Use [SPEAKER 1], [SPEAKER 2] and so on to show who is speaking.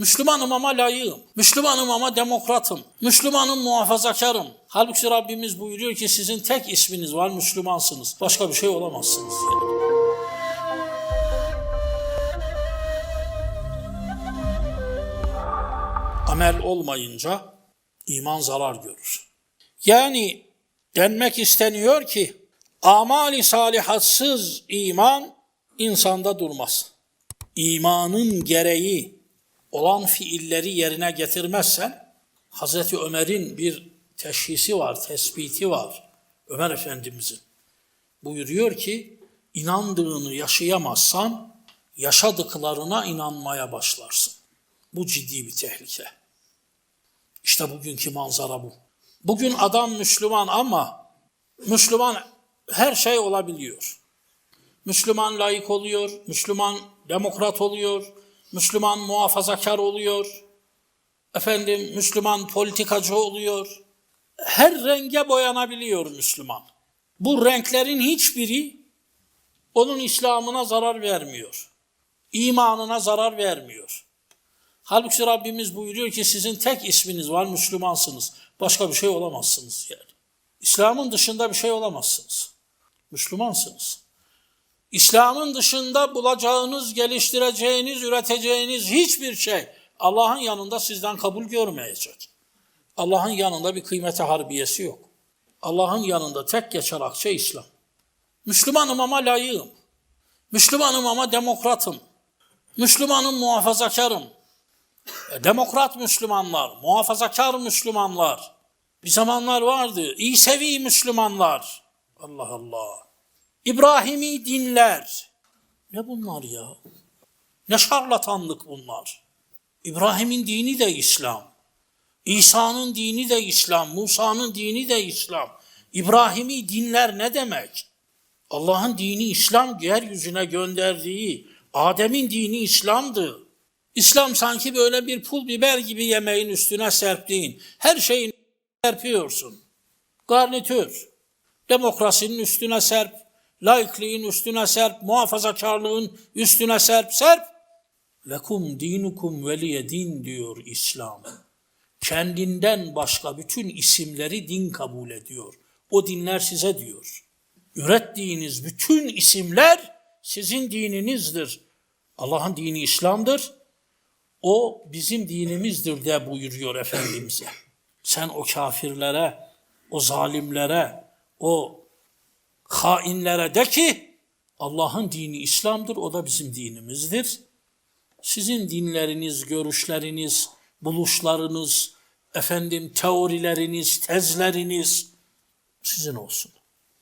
[SPEAKER 1] Müslümanım ama layığım. Müslümanım ama demokratım. Müslümanım muhafazakarım. Halbuki Rabbimiz buyuruyor ki sizin tek isminiz var Müslümansınız. Başka bir şey olamazsınız diye. Amel olmayınca iman zarar görür. Yani denmek isteniyor ki amali salihatsız iman insanda durmaz. İmanın gereği olan fiilleri yerine getirmezsen Hazreti Ömer'in bir teşhisi var, tespiti var. Ömer Efendimizin. Buyuruyor ki inandığını yaşayamazsan yaşadıklarına inanmaya başlarsın. Bu ciddi bir tehlike. İşte bugünkü manzara bu. Bugün adam Müslüman ama Müslüman her şey olabiliyor. Müslüman layık oluyor, Müslüman demokrat oluyor, Müslüman muhafazakar oluyor, efendim Müslüman politikacı oluyor. Her renge boyanabiliyor Müslüman. Bu renklerin hiçbiri onun İslam'ına zarar vermiyor. İmanına zarar vermiyor. Halbuki Rabbimiz buyuruyor ki sizin tek isminiz var Müslümansınız. Başka bir şey olamazsınız yani. İslam'ın dışında bir şey olamazsınız. Müslümansınız. İslam'ın dışında bulacağınız, geliştireceğiniz, üreteceğiniz hiçbir şey Allah'ın yanında sizden kabul görmeyecek. Allah'ın yanında bir kıymete harbiyesi yok. Allah'ın yanında tek geçer akçe İslam. Müslümanım ama layığım. Müslümanım ama demokratım. Müslümanım muhafazakarım. E, Demokrat Müslümanlar, muhafazakar Müslümanlar. Bir zamanlar vardı. İsevi Müslümanlar. Allah Allah. İbrahimi dinler. Ne bunlar ya? Ne şarlatanlık bunlar. İbrahim'in dini de İslam. İsa'nın dini de İslam. Musa'nın dini de İslam. İbrahimi dinler ne demek? Allah'ın dini İslam yeryüzüne gönderdiği Adem'in dini İslam'dı. İslam sanki böyle bir pul biber gibi yemeğin üstüne serptiğin, her şeyin serpiyorsun. Garnitür, demokrasinin üstüne serp, laikliğin üstüne serp, muhafazakarlığın üstüne serp, serp. Lekum dinukum veliye din diyor İslam. Kendinden başka bütün isimleri din kabul ediyor. O dinler size diyor. Ürettiğiniz bütün isimler sizin dininizdir. Allah'ın dini İslam'dır. O bizim dinimizdir de buyuruyor Efendimiz'e. Sen o kafirlere, o zalimlere, o hainlere de ki Allah'ın dini İslam'dır, o da bizim dinimizdir. Sizin dinleriniz, görüşleriniz, buluşlarınız, efendim teorileriniz, tezleriniz sizin olsun.